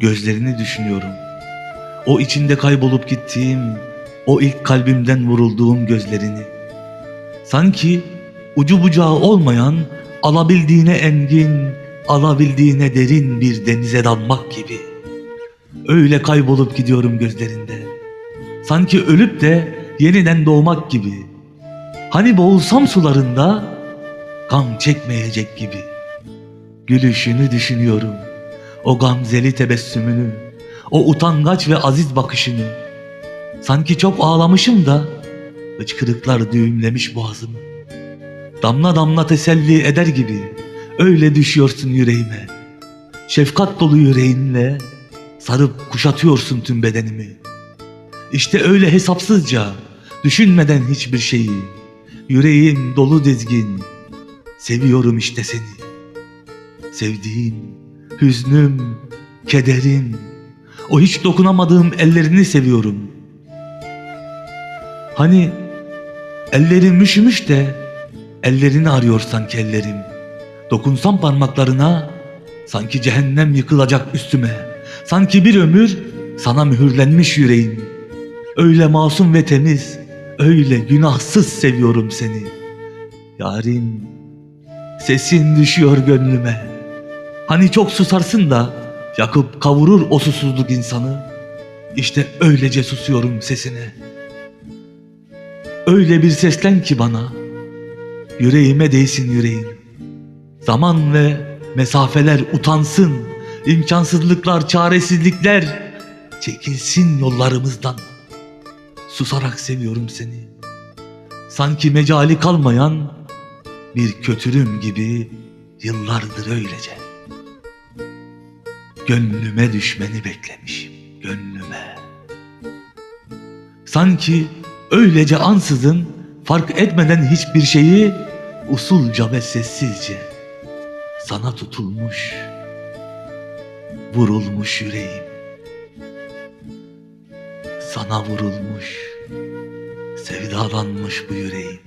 gözlerini düşünüyorum. O içinde kaybolup gittiğim, o ilk kalbimden vurulduğum gözlerini. Sanki ucu bucağı olmayan, alabildiğine engin, alabildiğine derin bir denize dalmak gibi. Öyle kaybolup gidiyorum gözlerinde. Sanki ölüp de yeniden doğmak gibi. Hani boğulsam sularında gam çekmeyecek gibi. Gülüşünü düşünüyorum. O gamzeli tebessümünü, o utangaç ve aziz bakışını. Sanki çok ağlamışım da hıçkırıklar düğümlemiş boğazımı. Damla damla teselli eder gibi öyle düşüyorsun yüreğime. Şefkat dolu yüreğinle sarıp kuşatıyorsun tüm bedenimi. İşte öyle hesapsızca, düşünmeden hiçbir şeyi, yüreğim dolu dizgin, seviyorum işte seni. Sevdiğim, hüznüm, kederim, o hiç dokunamadığım ellerini seviyorum. Hani ellerim üşümüş de ellerini arıyor sanki ellerim. Dokunsam parmaklarına sanki cehennem yıkılacak üstüme. Sanki bir ömür sana mühürlenmiş yüreğim. Öyle masum ve temiz, öyle günahsız seviyorum seni. Yarim, sesin düşüyor gönlüme. Hani çok susarsın da yakıp kavurur o susuzluk insanı. İşte öylece susuyorum sesine. Öyle bir seslen ki bana, yüreğime değsin yüreğin. Zaman ve mesafeler utansın, imkansızlıklar, çaresizlikler çekilsin yollarımızdan. Susarak seviyorum seni. Sanki mecali kalmayan bir kötürüm gibi yıllardır öylece. Gönlüme düşmeni beklemişim, gönlüme. Sanki öylece ansızın fark etmeden hiçbir şeyi usulca ve sessizce sana tutulmuş, vurulmuş yüreğim. Sana vurulmuş, sevdalanmış bu yüreğim.